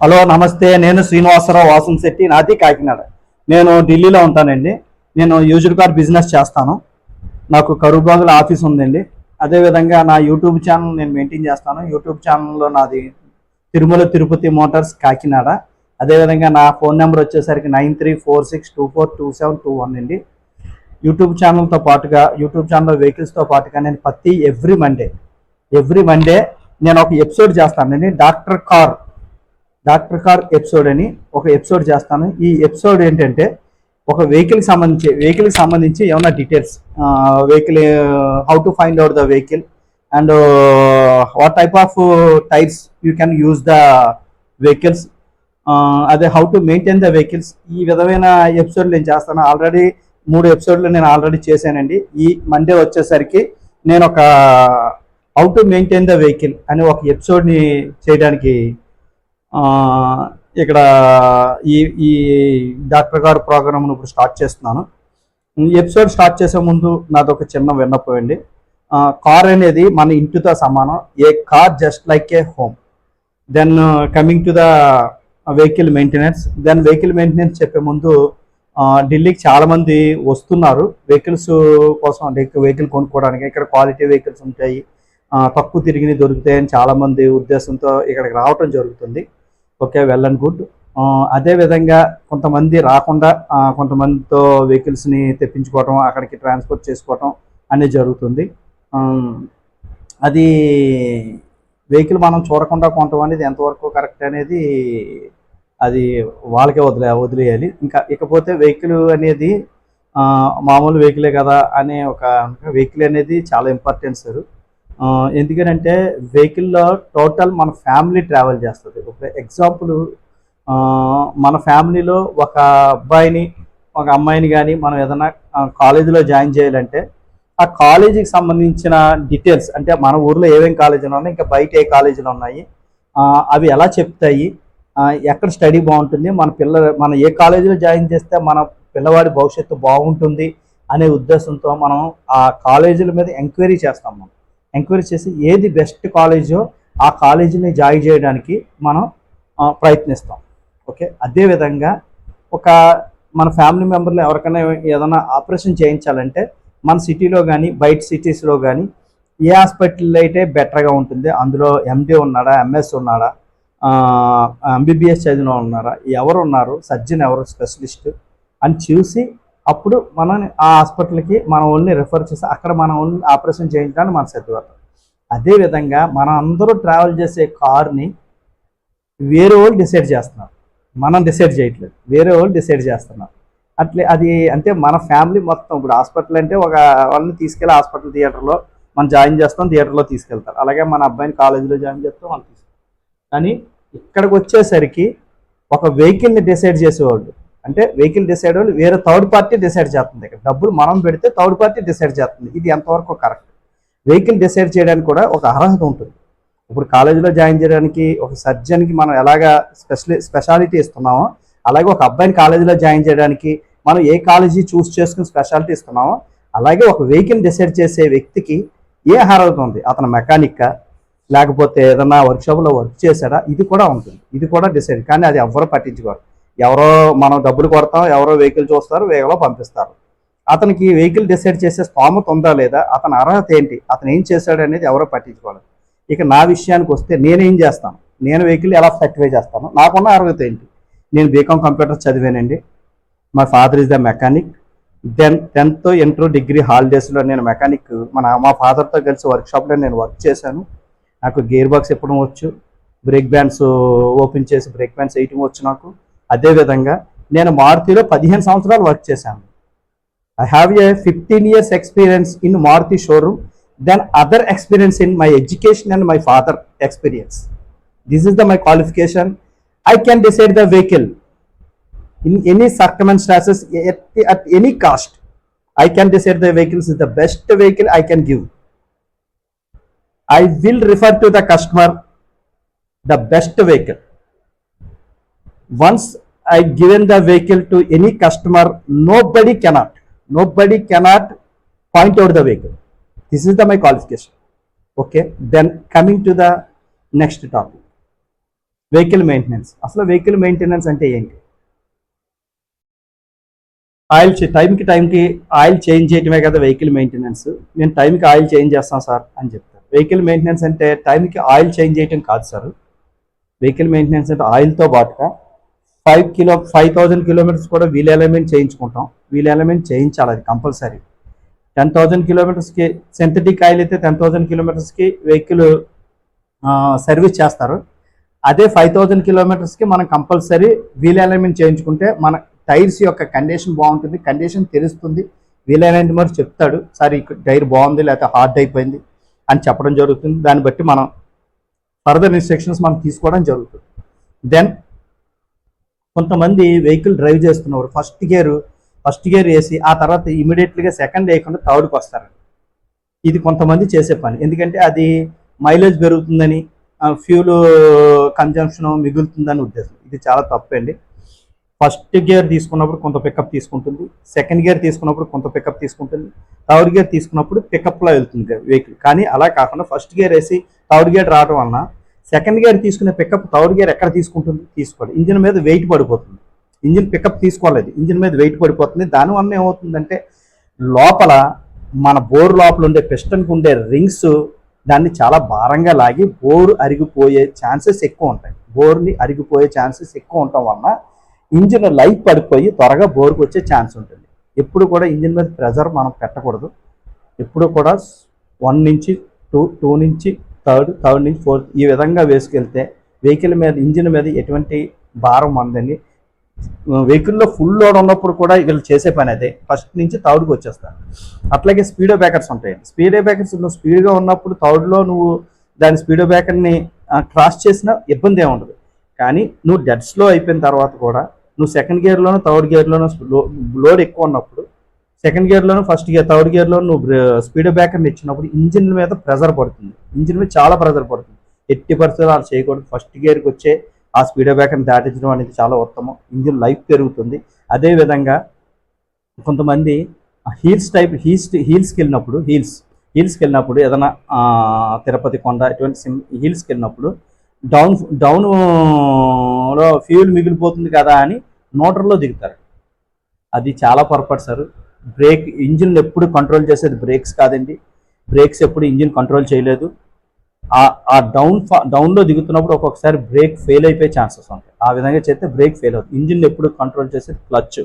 Hello నమస్తే. నేను శ్రీనివాసరావు వాసం శెట్టి నాది కాకినాడ. నేను ఢిల్లీలో ఉంటానండి. నేను యూజర్ కార్ బిజినెస్ చేస్తాను. నాకు కరుబాగుల ఆఫీస్ ఉందండి. అదేవిధంగా నా యూట్యూబ్ ఛానల్ నేను మెయింటైన్ చేస్తాను. యూట్యూబ్ ఛానల్లో నాది తిరుమల తిరుపతి మోటార్స్ కాకినాడ. అదేవిధంగా నా ఫోన్ నెంబర్ వచ్చేసరికి nine three four six two four two seven two one అండి. యూట్యూబ్ ఛానల్తో పాటుగా యూట్యూబ్ ఛానల్ వెహికల్స్తో పాటుగా నేను ప్రతి ఎవ్రీ మండే ఎవ్రీ మండే నేను ఒక ఎపిసోడ్ చేస్తానండి. Doctor car. Doctor car episode అని ఒక ఎపిసోడ్ చేస్తాను. ఈ ఎపిసోడ్ ఏంటంటే ఒక వెహికల్ సంబంధించి వెహికల్ సంబంధించి ఏమైనా details vehicle how to find out the vehicle and what type of tyres you can use the vehicles అదే how to maintain the vehicles ఈ విధమైన ఎపిసోడ్ నేను చేస్తాను. ఆల్రెడీ మూడు ఎపిసోడ్లు నేను ఆల్రెడీ చేశానండి. ఈ మండే వచ్చేసరికి నేను ఒక how to maintain the vehicle అనే ఒక ఎపిసోడ్ని చేయడానికి ఇక్కడ ఈ ఈ డాక్టర్ గారు ప్రోగ్రామ్ను ఇప్పుడు స్టార్ట్ చేస్తున్నాను. ఎపిసోడ్ స్టార్ట్ చేసే ముందు నాది ఒక చిన్న విన్నపోయండి కార్ అనేది మన ఇంటితో సమానం. A car just like a home. Then coming to the vehicle maintenance. Then vehicle maintenance చెప్పే ముందు ఢిల్లీకి చాలామంది వస్తున్నారు. వెహికల్స్ కోసం అంటే వెహికల్ కొనుక్కోవడానికి. ఇక్కడ క్వాలిటీ వెహికల్స్ ఉంటాయి. తక్కువ తిరిగి దొరుకుతాయని చాలామంది ఉద్దేశంతో ఇక్కడికి రావటం జరుగుతుంది. Okay well and good. అదే విధంగా కొంతమంది రాకుండా కొంతమందితో వెహికల్స్ని తెప్పించుకోవటం అక్కడికి ట్రాన్స్పోర్ట్ చేసుకోవటం అనేది జరుగుతుంది. అది వెహికల్ మనం చూడకుండా కొనటం అనేది ఎంతవరకు కరెక్ట్ అనేది అది వాళ్ళకే వదిలే వదిలేయాలి. ఇంకా ఇకపోతే వెహికల్ అనేది మామూలు వెహికలే కదా అనే ఒక వెహికల్ అనేది చాలా ఇంపార్టెంట్ సార్. ఎందుకంటే వెహికల్లో టోటల్ మన ఫ్యామిలీ ట్రావెల్ చేస్తుంది. ఒక ఎగ్జాంపుల్ మన ఫ్యామిలీలో ఒక అబ్బాయిని ఒక అమ్మాయిని కానీ మనం ఏదైనా కాలేజీలో జాయిన్ చేయాలంటే ఆ కాలేజీకి సంబంధించిన డీటెయిల్స్ అంటే మన ఊర్లో ఏమేం కాలేజీలు ఉన్నాయి ఇంకా బయట ఏ కాలేజీలు ఉన్నాయి అవి ఎలా చెప్తాయి ఎక్కడ స్టడీ బాగుంటుంది మన పిల్ల మన ఏ కాలేజీలో జాయిన్ చేస్తే మన పిల్లవాడి భవిష్యత్తు బాగుంటుంది అనే ఉద్దేశంతో మనం ఆ కాలేజీల మీద ఎంక్వైరీ చేస్తాం మనం. ఎంక్వైరీ చేసి ఏది బెస్ట్ కాలేజో ఆ కాలేజీని జాయిన్ చేయడానికి మనం ప్రయత్నిస్తాం. ఓకే? అదేవిధంగా ఒక మన ఫ్యామిలీ మెంబర్లు ఎవరికైనా ఏదైనా ఆపరేషన్ చేయించాలంటే మన సిటీలో కానీ బయట సిటీస్లో కానీ ఏ హాస్పిటల్ అయితే బెటర్గా ఉంటుంది అందులో ఎండి ఉన్నాడా ఎంఎస్ ఉన్నాడా ఎంబీబీఎస్ చదివిన ఉన్నారా ఎవరు ఉన్నారు సర్జన్ ఎవరు స్పెషలిస్ట్ అని చూసి అప్పుడు మనం ఆ హాస్పిటల్కి మన ఓన్లీ రిఫర్ చేసి అక్కడ మన ఓన్లీ ఆపరేషన్ చేయించడానికి మన సిద్ధపడతాం. అదేవిధంగా మనం అందరూ ట్రావెల్ చేసే కార్ని వేరే వాళ్ళు డిసైడ్ చేస్తున్నారు. మనం డిసైడ్ చేయట్లేదు. వేరే వాళ్ళు డిసైడ్ చేస్తున్నారు. అట్లే అది అంటే మన ఫ్యామిలీ మొత్తం ఇప్పుడు హాస్పిటల్ అంటే ఒక వాళ్ళని తీసుకెళ్ళి హాస్పిటల్ థియేటర్లో మనం జాయిన్ చేస్తాం థియేటర్లో తీసుకెళ్తారు. అలాగే మన అబ్బాయిని కాలేజీలో జాయిన్ చేస్తాం వాళ్ళు తీసుకెళ్తారు. కానీ ఇక్కడికి వచ్చేసరికి ఒక వెహికల్ని డిసైడ్ చేసేవాళ్ళు. అంటే వెహికల్ డిసైడ్ వేరే థర్డ్ పార్టీ డిసైడ్ చేస్తుంది ఇక్కడ. డబ్బులు మనం పెడితే థర్డ్ పార్టీ డిసైడ్ చేస్తుంది. ఇది ఎంతవరకు కరెక్ట్? వెహికల్ డిసైడ్ చేయడానికి కూడా ఒక అర్హత ఉంటుంది. ఇప్పుడు కాలేజీలో జాయిన్ చేయడానికి ఒక సర్జన్కి మనం ఎలాగా స్పెషలి స్పెషాలిటీ ఇస్తున్నామో అలాగే ఒక అబ్బాయిని కాలేజీలో జాయిన్ చేయడానికి మనం ఏ కాలేజీ చూస్ చేసుకుని స్పెషాలిటీ ఇస్తున్నామో అలాగే ఒక వెహికల్ డిసైడ్ చేసే వ్యక్తికి ఏ అర్హత ఉంది? అతను మెకానిక్కా? లేకపోతే ఏదన్నా వర్క్షాప్లో వర్క్ చేశాడా? ఇది కూడా ఉంటుంది. ఇది కూడా డిసైడ్. కానీ అది ఎవరో పట్టించుకోరు. ఎవరో మనం డబ్బులు కొడతాం ఎవరో వెహికల్ చూస్తారు వేగలో పంపిస్తారు. అతనికి వెహికల్ డిసైడ్ చేసే స్థోమత ఉందా లేదా అతని అర్హత ఏంటి అతను ఏం చేశాడు అనేది ఎవరో పట్టించుకోవాలి ఇక నా విషయానికి వస్తే నేనేం చేస్తాను? నేను వెహికల్ ఎలా సర్టిఫై చేస్తాను? నాకున్న అర్హత ఏంటి? నేను బీకామ్ కంప్యూటర్ చదివానండి. మా father is the mechanic then tenth inter degree హాలిడేస్లో నేను మెకానిక్ మన మా ఫాదర్తో కలిసి వర్క్షాప్లో నేను వర్క్ చేశాను. నాకు గేర్ బాక్స్ ఇప్పడం వచ్చు. బ్రేక్ బ్యాండ్స్ ఓపెన్ చేసి బ్రేక్ బ్యాండ్స్ వేయటం వచ్చు నాకు. అదేవిధంగా నేను మారుతిలో పదిహేను సంవత్సరాలు వర్క్ చేశాను. I have a fifteen years experience in Maruti showroom then other experience in my education and my father experience this is the my qualification I can decide the vehicle in any circumstances at, at any cost i can decide the vehicles is the best vehicle i can give. I will refer to the customer the best once I given the vehicle to any customer nobody cannot nobody cannot point out the vehicle this is the my qualification okay then coming to the next topic vehicle maintenance అసలు vehicle maintenance అంటే ఏంటి? Oil టైంకి టైంకి oil change చేయటమే కదా vehicle maintenance నేను టైంకి oil change చేస్తాను సార్ అని చెప్తాను వెహికల్ మెయింటెనెన్స్ అంటే టైంకి ఆయిల్ చేంజ్ చేయటం కాదు సార్. వెహికల్ మెయింటెనెన్స్ అంటే ఆయిల్తో పాటుగా five kilo five thousand kilometres కూడా వీల్ ఎలిమెంట్ చేయించుకుంటాం. వీల్ ఎలిమెంట్ చేయించాలి అది కంపల్సరీ. టెన్ థౌజండ్ కిలోమీటర్స్కి సింథటిక్ ఆయిల్ అయితే టెన్ థౌజండ్ కిలోమీటర్స్కి వెహికల్ సర్వీస్ చేస్తారు. అదే ఫైవ్ థౌజండ్ కిలోమీటర్స్కి మనం కంపల్సరీ వీల్ అలైన్మెంట్ చేయించుకుంటే మన టైర్స్ యొక్క కండిషన్ బాగుంటుంది. కండిషన్ తెలుస్తుంది. వీల్ అలైన్మెంట్ మరి చెప్తాడు. సార్ ఈ టైర్ బాగుంది లేకపోతే హార్డ్ అయిపోయింది అని చెప్పడం జరుగుతుంది. దాన్ని బట్టి మనం ఫర్దర్ ఇన్స్ట్రక్షన్స్ మనం తీసుకోవడం జరుగుతుంది. దెన్ కొంతమంది వెహికల్ డ్రైవ్ చేస్తున్నవారు ఫస్ట్ గేర్ ఫస్ట్ గేర్ వేసి ఆ తర్వాత ఇమీడియట్లీగా సెకండ్ వేయకుండా థర్డ్కి వస్తారు. ఇది కొంతమంది చేసే పని. ఎందుకంటే అది మైలేజ్ పెరుగుతుందని ఫ్యూల్ కన్జంప్షన్ మిగులుతుందని ఉద్దేశం. ఇది చాలా తప్పండి ఫస్ట్ గేర్ తీసుకున్నప్పుడు కొంత పికప్ తీసుకుంటుంది సెకండ్ గేర్ తీసుకున్నప్పుడు కొంత పికప్ తీసుకుంటుంది థర్డ్ గేర్ తీసుకున్నప్పుడు పికప్లో వెళ్తుంది వెహికల్. కానీ అలా కాకుండా ఫస్ట్ గేర్ వేసి థర్డ్ గేర్ రావడం వలన సెకండ్ గేర్ తీసుకునే పికప్ థర్డ్ గేర్ ఎక్కడ తీసుకుంటుంది? తీసుకోవాలి. ఇంజిన్ మీద వెయిట్ పడిపోతుంది. ఇంజిన్ పికప్ తీసుకోలేదు. ఇంజిన్ మీద వెయిట్ పడిపోతుంది. దానివల్ల ఏమవుతుందంటే లోపల మన బోర్ లోపల ఉండే పిస్టన్కి ఉండే రింగ్స్ దాన్ని చాలా భారంగా లాగి బోర్ అరిగిపోయే ఛాన్సెస్ ఎక్కువ ఉంటాయి. బోర్ని అరిగిపోయే ఛాన్సెస్ ఎక్కువ ఉండటం వలన ఇంజిన్ లైఫ్ పడిపోయి త్వరగా బోర్కి వచ్చే ఛాన్స్ ఉంటుంది. ఎప్పుడు కూడా ఇంజిన్ మీద ప్రెజర్ మనం పెట్టకూడదు. ఎప్పుడు కూడా వన్ నుంచి టూ టూ నుంచి థర్డ్ థర్డ్ నుంచి ఫోర్త్ ఈ విధంగా వేసుకెళ్తే వెహికల్ మీద ఇంజిన్ మీద ఎటువంటి భారం అందని వెహికల్లో ఫుల్ లోడ్ ఉన్నప్పుడు కూడా వీళ్ళు చేసే పని అదే. ఫస్ట్ నుంచి థర్డ్కి వచ్చేస్తారు అట్లాగే స్పీడో బ్రేకర్స్ ఉంటాయి స్పీడో బ్రేకర్స్ నువ్వు స్పీడ్గా ఉన్నప్పుడు థర్డ్లో నువ్వు దాని స్పీడో బ్రేకర్ని క్రాస్ చేసినా ఇబ్బంది ఏమి ఉండదు. కానీ నువ్వు డెడ్ స్లో అయిపోయిన తర్వాత కూడా నువ్వు సెకండ్ గేర్లోనూ థర్డ్ గేర్లోనూ లోడ్ ఎక్కువ ఉన్నప్పుడు సెకండ్ గేర్లోను ఫస్ట్ గేర్ థర్డ్ గేర్లో నువ్వు స్పీడ్ బ్రేకర్ని ఇచ్చినప్పుడు ఇంజిన్ మీద ప్రెజర్ పడుతుంది. ఇంజిన్ మీద చాలా ప్రెజర్ పడుతుంది. ఎట్టి పరిస్థితులు అలా చేయకూడదు. ఫస్ట్ గేర్కి వచ్చే ఆ స్పీడ్ బ్రేకర్ని దాటించడం అనేది చాలా ఉత్తమం. ఇంజిన్ లైఫ్ పెరుగుతుంది. అదేవిధంగా కొంతమంది హీల్స్ టైప్ హీల్స్ హీల్స్కి వెళ్ళినప్పుడు హీల్స్ హీల్స్కి వెళ్ళినప్పుడు ఏదైనా తిరుపతి కొండ ఇటువంటి సిమ్ హీల్స్కి వెళ్ళినప్పుడు డౌన్ డౌన్లో ఫ్యూల్ మిగిలిపోతుంది కదా అని మోటార్లో దిగుతారు. అది చాలా పొరపాటు సార్. బ్రేక్ ఇంజిన్ ఎప్పుడు కంట్రోల్ చేసేది బ్రేక్స్ కాదండి. బ్రేక్స్ ఎప్పుడు ఇంజిన్ కంట్రోల్ చేయలేదు. ఆ ఆ డౌన్ డౌన్లో దిగుతున్నప్పుడు ఒక్కొక్కసారి బ్రేక్ ఫెయిల్ అయిపోయే ఛాన్సెస్ ఉంటాయి. ఆ విధంగా చేస్తే బ్రేక్ ఫెయిల్ అవుతుంది. ఇంజిన్ ఎప్పుడు కంట్రోల్ చేసేది క్లచ్.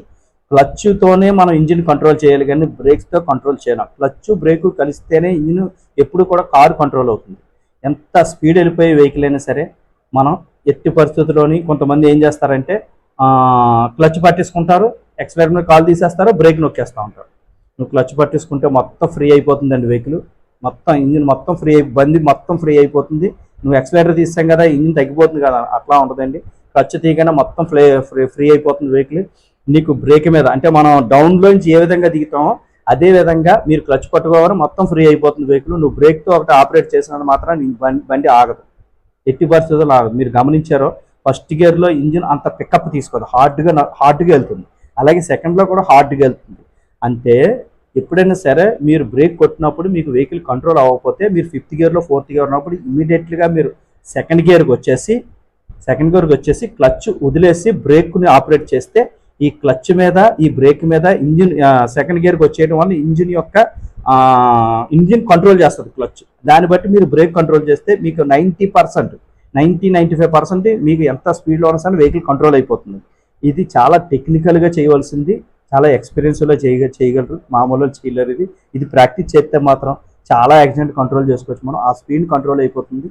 క్లచ్తోనే మనం ఇంజిన్ కంట్రోల్ చేయాలి కానీ బ్రేక్స్తో కంట్రోల్ చేయలేం. క్లచ్ బ్రేక్ కలిస్తేనే ఇంజిన్ ఎప్పుడు కూడా కారు కంట్రోల్ అవుతుంది. ఎంత స్పీడ్ వెళ్ళిపోయే వెహికల్ అయినా సరే మనం ఎట్టి పరిస్థితుల్లోని కొంతమంది ఏం చేస్తారంటే క్లచ్ పట్టేసుకుంటారు. ఎక్స్పైర్ మీద కాల్ తీసేస్తారు బ్రేక్ నొక్కేస్తూ ఉంటారు. నువ్వు క్లచ్ పట్టేసుకుంటే మొత్తం ఫ్రీ అయిపోతుందండి వెహికల్. మొత్తం ఇంజిన్ మొత్తం ఫ్రీ అయి బండి మొత్తం ఫ్రీ అయిపోతుంది. నువ్వు ఎక్సలేటర్ తీస్తాం కదా ఇంజిన్ తగ్గిపోతుంది కదా అట్లా ఉంటుందండి. క్లచ్ తీయగానే మొత్తం ఫ్రీ ఫ్రీ అయిపోతుంది వెహికల్. నీకు బ్రేక్ మీద అంటే మనం డౌన్లోంచి ఏ విధంగా దిగుతామో అదే విధంగా మీరు క్లచ్ పట్టుకోవాలని మొత్తం ఫ్రీ అయిపోతుంది వెహికల్. నువ్వు బ్రేక్తో ఒకటి ఆపరేట్ చేసినందుకు మాత్రం నీ బండి బండి ఆగదు. ఎట్టి పరిస్థితుల్లో ఆగదు. మీరు గమనించారో ఫస్ట్ గేర్లో ఇంజిన్ అంత పికప్ తీసుకోదు. హార్డ్గా హార్డ్గా వెళ్తుంది. అలాగే సెకండ్లో కూడా హార్డ్గా వెళ్తుంది. అంటే ఎప్పుడైనా సరే మీరు బ్రేక్ కొట్టినప్పుడు మీకు వెహికల్ కంట్రోల్ అవ్వకపోతే మీరు ఫిఫ్త్ గేర్లో ఫోర్త్ గేర్ ఉన్నప్పుడు ఇమీడియట్గా మీరు సెకండ్ గేర్కి వచ్చేసి సెకండ్ గేర్కి వచ్చేసి క్లచ్ వదిలేసి బ్రేక్ని ఆపరేట్ చేస్తే ఈ క్లచ్ మీద ఈ బ్రేక్ మీద ఇంజిన్ సెకండ్ గేర్కి వచ్చేయడం వల్ల ఇంజిన్ యొక్క ఇంజిన్ కంట్రోల్ చేస్తుంది క్లచ్ దాన్ని బట్టి మీరు బ్రేక్ కంట్రోల్ చేస్తే మీకు ninety percent ninety ninety five percent మీకు ఎంత స్పీడ్లో ఉన్నా సరే వెహికల్ కంట్రోల్ అయిపోతుంది. ఇది చాలా టెక్నికల్గా చేయవలసింది. చాలా ఎక్స్పీరియన్స్లో చేయగ చేయగలరు. మామూలు చేయలేరు ఇది. ఇది ప్రాక్టీస్ చేస్తే మాత్రం చాలా యాక్సిడెంట్ కంట్రోల్ చేసుకోవచ్చు మనం. ఆ స్పీడ్ కంట్రోల్ అయిపోతుంది.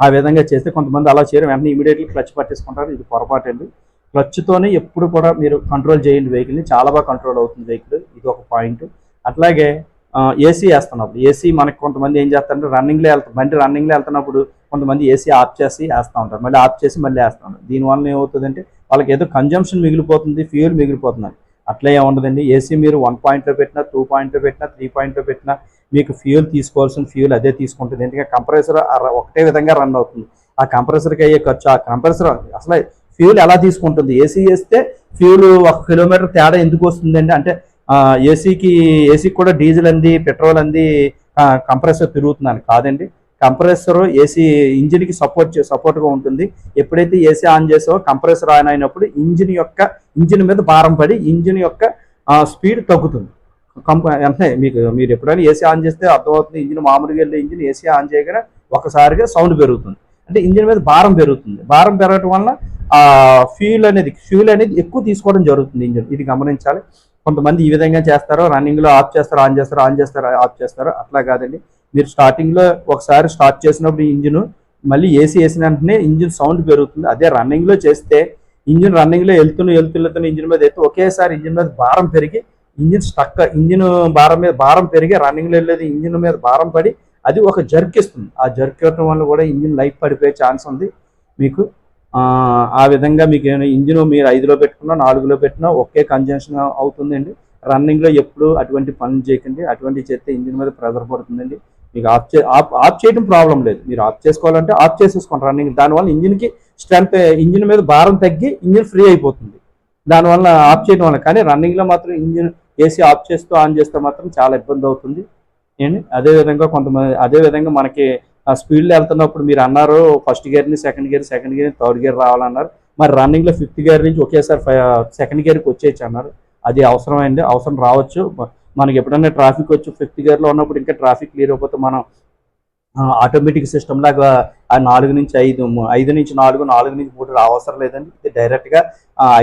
ఆ విధంగా చేస్తే కొంతమంది అలా చేయడం వెంటనే ఇమీడియట్లీ క్లచ్ పట్టేసుకుంటారు. ఇది పొరపాటు అండి క్లచ్తోనే ఎప్పుడు కూడా మీరు కంట్రోల్ చేయండి వెహికల్ని చాలా బాగా కంట్రోల్ అవుతుంది వెహికల్ ఇది ఒక పాయింట్ అట్లాగే ఏసీ వేస్తున్నప్పుడు. ఏసీ మనకి కొంతమంది ఏం చేస్తారంటే రన్నింగ్లో వెళ్తారు. బండి రన్నింగ్లో వెళ్తున్నప్పుడు కొంతమంది ఏసీ ఆఫ్ చేసి వేస్తూ ఉంటారు. మళ్ళీ ఆఫ్ చేసి మళ్ళీ వేస్తూ ఉంటారు. దీనివల్ల ఏమవుతుందంటే వాళ్ళకి ఏదో కన్జంప్షన్ మిగిలిపోతుంది ఫ్యూల్ మిగిలిపోతుంది అట్లా ఏముండదండి? ఏసీ మీరు వన్ పాయింట్లో పెట్టినా టూ పాయింట్లో పెట్టినా త్రీ పాయింట్లో పెట్టినా మీకు ఫ్యూల్ తీసుకోవాల్సిన ఫ్యూల్ అదే తీసుకుంటుంది. ఎందుకంటే కంప్రెసర్ ఒకటే విధంగా రన్ అవుతుంది. ఆ కంప్రెసర్కి అయ్యే ఖర్చు ఆ కంప్రెసర్ అసలు ఫ్యూల్ ఎలా తీసుకుంటుంది? ఏసీ వేస్తే ఫ్యూల్ ఒక కిలోమీటర్ తేడా ఎందుకు వస్తుందండి? అంటే ఏసీకి ఏసీకి కూడా డీజిల్ అంది పెట్రోల్ అంది కంప్రెసర్ తిరుగుతుందని కాదండి. కంప్రెసర్ ఏసీ ఇంజిన్కి సపోర్ట్ సపోర్ట్గా ఉంటుంది. ఎప్పుడైతే ఏసీ ఆన్ చేసావో కంప్రెసర్ ఆన్ అయినప్పుడు ఇంజిన్ యొక్క ఇంజిన్ మీద భారం పడి ఇంజిన్ యొక్క స్పీడ్ తగ్గుతుంది. కంప అంటే మీకు మీరు ఎప్పుడైనా ఏసీ ఆన్ చేస్తే అర్థమవుతుంది ఇంజిన్ మామూలుగా వెళ్ళే ఇంజిన్ ఏసీ ఆన్ చేయగానే ఒకసారిగా సౌండ్ పెరుగుతుంది. అంటే ఇంజిన్ మీద భారం పెరుగుతుంది. భారం పెరగటం వల్ల ఫ్యూల్ అనేది ఫ్యూల్ అనేది ఎక్కువ తీసుకోవడం జరుగుతుంది ఇంజిన్. ఇది గమనించాలి. కొంతమంది ఈ విధంగా చేస్తారు రన్నింగ్లో ఆఫ్ చేస్తారు ఆన్ చేస్తారు ఆన్ చేస్తారు ఆఫ్ చేస్తారు అట్లా కాదండి. మీరు స్టార్టింగ్లో ఒకసారి స్టార్ట్ చేసినప్పుడు ఇంజిన్ మళ్ళీ ఏసీ వేసిన వెంటనే ఇంజిన్ సౌండ్ పెరుగుతుంది. అదే రన్నింగ్లో చేస్తే ఇంజిన్ రన్నింగ్లో వెళ్తున్న వెళ్తున్న ఇంజిన్ మీద అయితే ఒకేసారి ఇంజిన్ మీద భారం పెరిగి ఇంజిన్ స్టక్ ఇంజిన్ భారం మీద భారం పెరిగి రన్నింగ్లో వెళ్ళేది ఇంజిన్ మీద భారం పడి అది ఒక జర్క్ ఇస్తుంది. ఆ జర్క్ ఇవ్వడం వల్ల కూడా ఇంజిన్ లైఫ్ పడిపోయే ఛాన్స్ ఉంది. మీకు ఆ, విధంగా మీకు ఏమైనా ఇంజిన్ మీరు ఐదులో పెట్టుకున్నా నాలుగులో పెట్టినా ఒకే కన్జంక్షన్ అవుతుందండి. రన్నింగ్లో ఎప్పుడు అటువంటి పనులు చేయకండి. అటువంటి చేస్తే ఇంజిన్ మీద ప్రెజర్ పడుతుందండి. మీకు ఆఫ్ చే ఆఫ్ ఆఫ్ చేయడం ప్రాబ్లం లేదు. మీరు ఆఫ్ చేసుకోవాలంటే ఆఫ్ చేసేసుకోండి. రన్నింగ్ దానివల్ల ఇంజిన్కి స్ట్రెంత్ ఇంజిన్ మీద భారం తగ్గి ఇంజిన్ ఫ్రీ అయిపోతుంది. దానివల్ల ఆఫ్ చేయడం వల్ల. కానీ రన్నింగ్లో మాత్రం ఇంజిన్ ఏసీ ఆఫ్ చేస్తూ ఆన్ చేస్తే మాత్రం చాలా ఇబ్బంది అవుతుంది. ఏంటి? అదే విధంగా కొంతమంది అదే విధంగా మనకి ఆ స్పీడ్లో వెళ్తున్నప్పుడు మీరు అన్నారు first గేర్ని second gear second gear third gear రావాలన్నారు. మరి రన్నింగ్లో ఫిఫ్త్ గేర్ నుంచి ఒకేసారి సెకండ్ గేర్కి వచ్చేయచ్చు అన్నారు. అది అవసరమైంది అవసరం రావచ్చు. మనకి ఎప్పుడైనా ట్రాఫిక్ వచ్చి ఫిఫ్త్ గేర్లో ఉన్నప్పుడు ఇంకా ట్రాఫిక్ క్లియర్ అయిపోతే మనం ఆటోమేటిక్ సిస్టమ్ లాగా ఆ నాలుగు నుంచి ఐదు ఐదు నుంచి నాలుగు నాలుగు నుంచి మూడు అవసరం లేదండి. డైరెక్ట్గా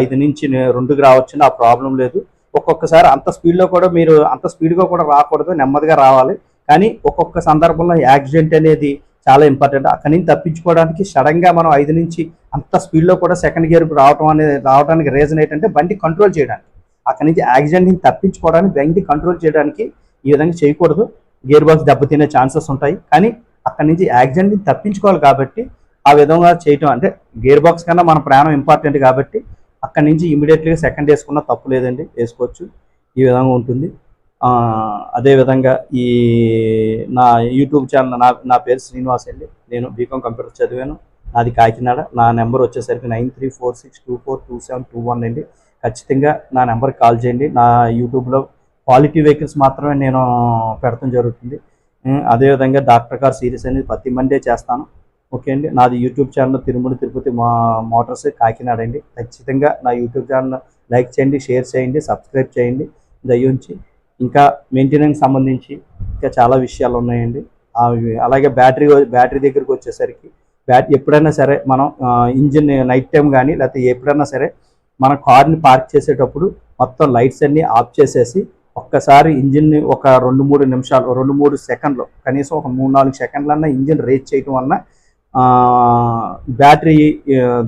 ఐదు నుంచి రెండుకి రావచ్చండి. ఆ ప్రాబ్లం లేదు. ఒక్కొక్కసారి అంత స్పీడ్లో కూడా మీరు అంత స్పీడ్గా కూడా రాకూడదు. నెమ్మదిగా రావాలి. కానీ ఒక్కొక్క సందర్భంలో యాక్సిడెంట్ అనేది చాలా ఇంపార్టెంట్ అక్కడి నుంచి తప్పించుకోవడానికి సడన్గా మనం ఐదు నుంచి అంత స్పీడ్లో కూడా సెకండ్ గేర్కి రావడం అనేది రావడానికి రీజన్ ఏంటంటే బండి కంట్రోల్ చేయడానికి. అక్కడి నుంచి యాక్సిడెంట్ తప్పించుకోవడానికి బండి కంట్రోల్ చేయడానికి ఈ విధంగా చేయకూడదు. గేర్ బాక్స్ దెబ్బతినే ఛాన్సెస్ ఉంటాయి. కానీ అక్కడి నుంచి యాక్సిడెంట్ తప్పించుకోవాలి కాబట్టి ఆ విధంగా చేయటం అంటే గేర్ బాక్స్ కన్నా మన ప్రాణం ఇంపార్టెంట్ కాబట్టి అక్కడి నుంచి ఇమీడియట్లీగా సెకండ్ వేసుకున్న తప్పు లేదండి. వేసుకోవచ్చు. ఈ విధంగా ఉంటుంది. అదేవిధంగా ఈ నా యూట్యూబ్ ఛానల్ నా నా పేరు శ్రీనివాస్ అండి. నేను బీకామ్ కంప్యూటర్ చదివాను. నాది కాకినాడ. నా నెంబర్ వచ్చేసరికి nine three four six two four two seven two one అండి. ఖచ్చితంగా నా నెంబర్ కాల్ చేయండి. నా యూట్యూబ్లో క్వాలిటీ వెహికల్స్ మాత్రమే నేను పెడతాం జరుగుతుంది. అదేవిధంగా డాక్టర్ కార్ సిరీస్ అనేది ప్రతి మండే చేస్తాను. ఓకే అండి. నాది యూట్యూబ్ ఛానల్ తిరుమల తిరుపతి మా మోటార్స్ కాకినాడ అండి. ఖచ్చితంగా నా యూట్యూబ్ ఛానల్ లైక్ చేయండి షేర్ చేయండి సబ్స్క్రైబ్ చేయండి. దయ్యుంచి ఇంకా మెయింటెనెన్స్ సంబంధించి ఇంకా చాలా విషయాలు ఉన్నాయండి. అలాగే బ్యాటరీ బ్యాటరీ దగ్గరికి వచ్చేసరికి బ్యాటరీ ఎప్పుడైనా సరే మనం ఇంజిన్ నైట్ టైం కానీ లేకపోతే ఎప్పుడైనా సరే మన కార్ని పార్క్ చేసేటప్పుడు మొత్తం లైట్స్ అన్ని ఆఫ్ చేసేసి ఒక్కసారి ఇంజిన్ని ఒక రెండు మూడు నిమిషాలు రెండు మూడు సెకండ్లు కనీసం ఒక మూడు నాలుగు సెకండ్లన్నా ఇంజిన్ రేస్ చేయటం వలన బ్యాటరీ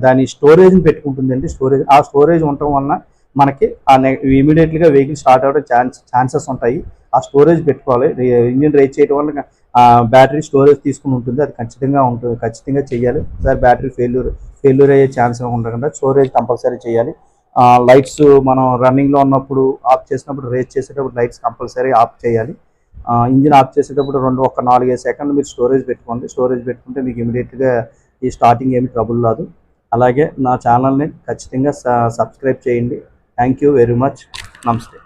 దాని స్టోరేజ్ని పెట్టుకుంటుందండి. స్టోరేజ్ ఆ స్టోరేజ్ ఉండటం వలన మనకి ఆ ఇమీడియట్లీగా వెహికల్ స్టార్ట్ అవ్వడం ఛాన్స్ ఛాన్సెస్ ఉంటాయి. ఆ స్టోరేజ్ పెట్టుకోవాలి. ఇంజిన్ రేస్ చేయడం వల్ల బ్యాటరీ స్టోరేజ్ తీసుకుని ఉంటుంది అది ఖచ్చితంగా ఉంటుంది ఖచ్చితంగా చేయాలి. ఒకసారి బ్యాటరీ ఫెయిల్యూర్ ఫెయిల్యూర్ అయ్యే ఛాన్స్ ఉండకుండా స్టోరేజ్ కంపల్సరీ చేయాలి. లైట్స్ మనం రన్నింగ్లో ఉన్నప్పుడు ఆఫ్ చేసినప్పుడు రేస్ చేసేటప్పుడు లైట్స్ కంపల్సరీ ఆఫ్ చేయాలి. ఇంజిన్ ఆఫ్ చేసేటప్పుడు రెండు ఒక నాలుగైదు సెకండ్లు మీరు స్టోరేజ్ పెట్టుకోండి. స్టోరేజ్ పెట్టుకుంటే మీకు ఇమీడియట్గా ఈ స్టార్టింగ్ ఏమి ట్రబుల్ రాదు. అలాగే నా ఛానల్ని ఖచ్చితంగా సబ్స్క్రైబ్ చేయండి. Thank you very much. నమస్తే.